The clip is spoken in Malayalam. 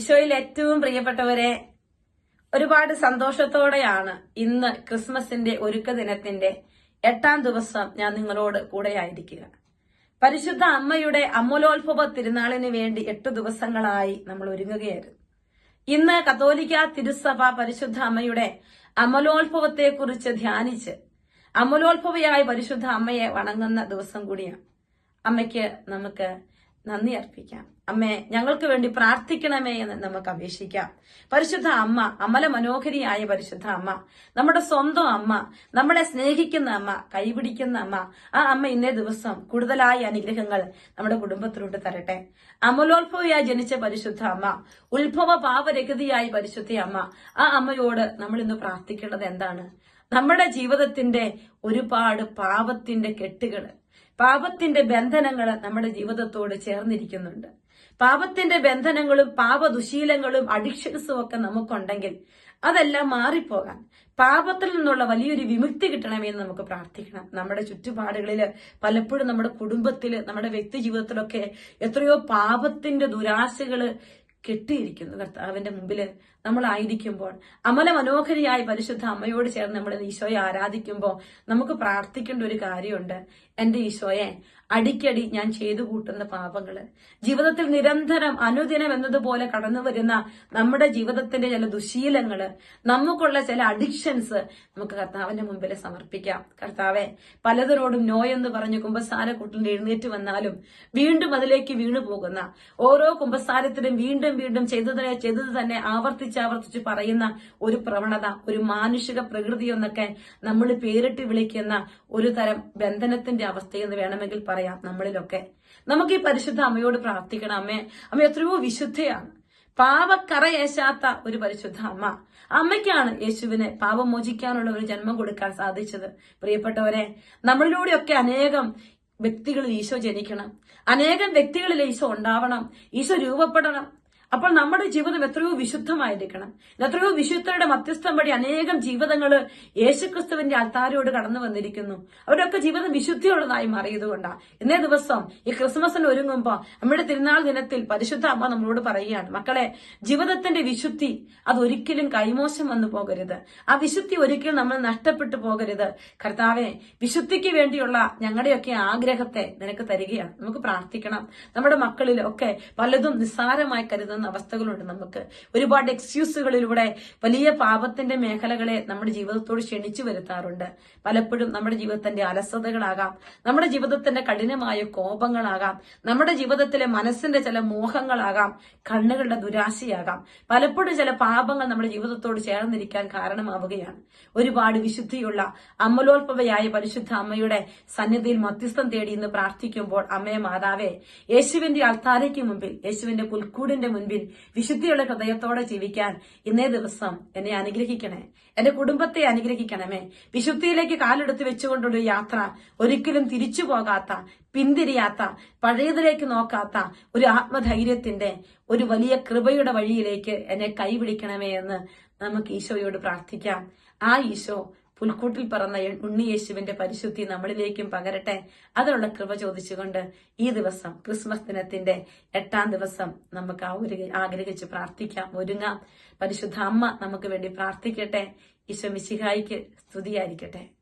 ഈശോയിൽ ഏറ്റവും പ്രിയപ്പെട്ടവരെ ഒരുപാട് സന്തോഷത്തോടെയാണ് ഇന്ന് ക്രിസ്മസിന്റെ ഒരുക്ക ദിനത്തിന്റെ എട്ടാം ദിവസം ഞാൻ നിങ്ങളോട് കൂടെയായിരിക്കുക. പരിശുദ്ധ അമ്മയുടെ അമൂലോത്ഭവ തിരുനാളിന് വേണ്ടി എട്ട് ദിവസങ്ങളായി നമ്മൾ ഒരുങ്ങുകയായിരുന്നു. ഇന്ന് കത്തോലിക്ക തിരുസഭ പരിശുദ്ധ അമ്മയുടെ അമലോത്ഭവത്തെക്കുറിച്ച് ധ്യാനിച്ച് അമലോത്ഭവയായ പരിശുദ്ധ അമ്മയെ വണങ്ങുന്ന ദിവസം കൂടിയാണ്. അമ്മയ്ക്ക് നമുക്ക് നന്ദി അർപ്പിക്കാം. അമ്മേ ഞങ്ങൾക്ക് വേണ്ടി പ്രാർത്ഥിക്കണമേ എന്ന് നമുക്ക് അപേക്ഷിക്കാം. പരിശുദ്ധ അമ്മ അമല മനോഹരിയായ പരിശുദ്ധ അമ്മ നമ്മുടെ സ്വന്തം അമ്മ നമ്മളെ സ്നേഹിക്കുന്ന അമ്മ കൈപിടിക്കുന്ന അമ്മ ആ അമ്മ ഇന്നേ ദിവസം കൂടുതലായ അനുഗ്രഹങ്ങൾ നമ്മുടെ കുടുംബത്തിലോട്ട് തരട്ടെ. അമലോത്ഭവയായി ജനിച്ച പരിശുദ്ധ അമ്മ ഉത്ഭവ പാപരഹിതയായ പരിശുദ്ധ അമ്മ ആ അമ്മയോട് നമ്മൾ ഇന്ന് പ്രാർത്ഥിക്കേണ്ടത് എന്താണ്? നമ്മുടെ ജീവിതത്തിന്റെ ഒരുപാട് പാപത്തിന്റെ കെട്ടുകൾ പാപത്തിന്റെ ബന്ധനങ്ങൾ നമ്മുടെ ജീവിതത്തോട് ചേർന്നിരിക്കുന്നുണ്ട്. പാപത്തിന്റെ ബന്ധനങ്ങളും പാപദുശീലങ്ങളും അഡിക്ഷൻസും ഒക്കെ നമുക്കുണ്ടെങ്കിൽ അതെല്ലാം മാറിപ്പോകാൻ പാപത്തിൽ നിന്നുള്ള വലിയൊരു വിമുക്തി കിട്ടണമെന്ന് നമുക്ക് പ്രാർത്ഥിക്കണം. നമ്മുടെ ചുറ്റുപാടുകളിൽ പലപ്പോഴും നമ്മുടെ കുടുംബത്തിൽ നമ്മുടെ വ്യക്തി ജീവിതത്തിലൊക്കെ എത്രയോ പാപത്തിന്റെ ദുരാശകൾ കെട്ടിയിരിക്കുന്നു. കർത്താവിന്റെ മുമ്പിൽ നമ്മളായിരിക്കുമ്പോൾ. അമല മനോഹരിയായ പരിശുദ്ധ അമ്മയോട് ചേർന്ന് നമ്മൾ ഈശോയെ ആരാധിക്കുമ്പോൾ നമുക്ക് പ്രാർത്ഥിക്കേണ്ട ഒരു കാര്യമുണ്ട്. എന്റെ ഈശോയെ അടിക്കടി ഞാൻ ചെയ്തു കൂട്ടുന്ന പാപങ്ങൾ ജീവിതത്തിൽ നിരന്തരം അനുദിനം എന്നതുപോലെ കടന്നു വരുന്ന നമ്മുടെ ജീവിതത്തിന്റെ ചില ദുശീലങ്ങൾ നമുക്കുള്ള ചില അഡിക്ഷൻസ് നമുക്ക് കർത്താവിന്റെ മുമ്പിൽ സമർപ്പിക്കാം. കർത്താവെ പലതരോടും നോ എന്ന് പറഞ്ഞ് കുമ്പസാര കൂട്ടിൽ എഴുന്നേറ്റ് വന്നാലും വീണ്ടും അതിലേക്ക് വീണു പോകുന്ന ഓരോ കുമ്പസാരത്തിലും വീണ്ടും വീണ്ടും ചെയ്തതിനെ ചെയ്തത് തന്നെ ആവർത്തിച്ച് ആവർത്തിച്ച് പറയുന്ന ഒരു പ്രവണത ഒരു മാനുഷിക പ്രകൃതി എന്നൊക്കെ നമ്മൾ പേരിട്ട് വിളിക്കുന്ന ഒരു തരം ബന്ധനത്തിന്റെ അവസ്ഥയെന്ന് വേണമെങ്കിൽ പറയാം നമ്മളിലൊക്കെ. നമുക്ക് ഈ പരിശുദ്ധ അമ്മയോട് പ്രാർത്ഥിക്കണം. അമ്മേ അമ്മ എത്രയോ വിശുദ്ധയാണ്. പാവക്കറയേശാത്ത ഒരു പരിശുദ്ധ അമ്മ. അമ്മയ്ക്കാണ് യേശുവിനെ പാപം മോചിക്കാനുള്ള ഒരു ജന്മം കൊടുക്കാൻ സാധിച്ചത്. പ്രിയപ്പെട്ടവരെ നമ്മളിലൂടെയൊക്കെ അനേകം വ്യക്തികളിൽ ഈശോ ജനിക്കണം. അനേകം വ്യക്തികളിൽ ഈശോ ഉണ്ടാവണം. ഈശോ രൂപപ്പെടണം. അപ്പോൾ നമ്മുടെ ജീവിതം എത്രയോ വിശുദ്ധമായിരിക്കണം. എത്രയോ വിശുദ്ധരുടെ മധ്യസ്ഥം വഴി അനേകം ജീവിതങ്ങൾ യേശുക്രിസ്തുവിന്റെ ആൾത്താരോട് കടന്നു വന്നിരിക്കുന്നു. അവരൊക്കെ ജീവിതം വിശുദ്ധിയുള്ളതായി മാറിയതുകൊണ്ടാണ് ഇന്നേ ദിവസം ഈ ക്രിസ്മസിന് ഒരുങ്ങുമ്പോൾ നമ്മുടെ തിരുനാൾ ദിനത്തിൽ പരിശുദ്ധ അമ്മ നമ്മളോട് പറയുകയാണ് മക്കളെ ജീവിതത്തിന്റെ വിശുദ്ധി അതൊരിക്കലും കൈമോശം വന്നു പോകരുത്. ആ വിശുദ്ധി ഒരിക്കലും നമ്മൾ നഷ്ടപ്പെട്ടു പോകരുത്. കർത്താവെ വിശുദ്ധിക്ക് വേണ്ടിയുള്ള ഞങ്ങളുടെയൊക്കെ ആഗ്രഹത്തെ നിനക്ക് തരികയാണ്. നമുക്ക് പ്രാർത്ഥിക്കണം. നമ്മുടെ മക്കളിലൊക്കെ പലതും നിസ്സാരമായി കരുതുന്ന അവസ്ഥകളുണ്ട്. നമുക്ക് ഒരുപാട് എക്സ്ക്യൂസുകളിലൂടെ വലിയ പാപത്തിന്റെ മേഖലകളെ നമ്മുടെ ജീവിതത്തോട് ക്ഷണിച്ചു വരുത്താറുണ്ട്. പലപ്പോഴും നമ്മുടെ ജീവിതത്തിന്റെ അലസതകളാകാം നമ്മുടെ ജീവിതത്തിന്റെ കഠിനമായ കോപങ്ങളാകാം നമ്മുടെ ജീവിതത്തിലെ മനസ്സിന്റെ ചില മോഹങ്ങളാകാം കണ്ണുകളുടെ ദുരാശയാകാം. പലപ്പോഴും ചില പാപങ്ങൾ നമ്മുടെ ജീവിതത്തോട് ചേർന്നിരിക്കാൻ കാരണമാവുകയാണ്. ഒരുപാട് വിശുദ്ധിയുള്ള അമലോത്ഭവയായ പരിശുദ്ധ അമ്മയുടെ സന്നിധിയിൽ മധ്യസ്ഥം തേടി ഇന്ന് പ്രാർത്ഥിക്കുമ്പോൾ അമ്മയെ മാതാവേ യേശുവിന്റെ അൾത്താരയ്ക്ക് മുമ്പിൽ യേശുവിന്റെ പുൽക്കൂടിന്റെ മുൻപിൽ വിശുദ്ധിയുള്ള ഹൃദയത്തോടെ ജീവിക്കാൻ ഇന്നേ ദിവസം എന്നെ അനുഗ്രഹിക്കണേ എന്റെ കുടുംബത്തെ അനുഗ്രഹിക്കണമേ. വിശുദ്ധിയിലേക്ക് കാലെടുത്ത് വെച്ചുകൊണ്ടുള്ള യാത്ര ഒരിക്കലും തിരിച്ചു പോകാത്ത പിന്തിരിയാത്ത പഴയതിലേക്ക് നോക്കാത്ത ഒരു ആത്മധൈര്യത്തിന്റെ ഒരു വലിയ കൃപയുടെ വഴിയിലേക്ക് എന്നെ കൈപിടിക്കണമേ എന്ന് നമുക്ക് ഈശോയോട് പ്രാർത്ഥിക്കാം. ആ ഈശോ പുൽക്കൂട്ടിൽ പറന്ന ഉണ്ണിയേശുവിന്റെ പരിശുദ്ധി നമ്മളിലേക്കും പകരട്ടെ. അതിനുള്ള കൃപ ചോദിച്ചുകൊണ്ട് ഈ ദിവസം ക്രിസ്മസ് ദിനത്തിന്റെ എട്ടാം ദിവസം നമുക്ക് ആഗ്രഹിച്ച് പ്രാർത്ഥിക്കാം. ഒരുങ്ങാം. പരിശുദ്ധ അമ്മ നമുക്ക് വേണ്ടി പ്രാർത്ഥിക്കട്ടെ. ഈശോ മിശിഹായിക്ക് സ്തുതിയായിരിക്കട്ടെ.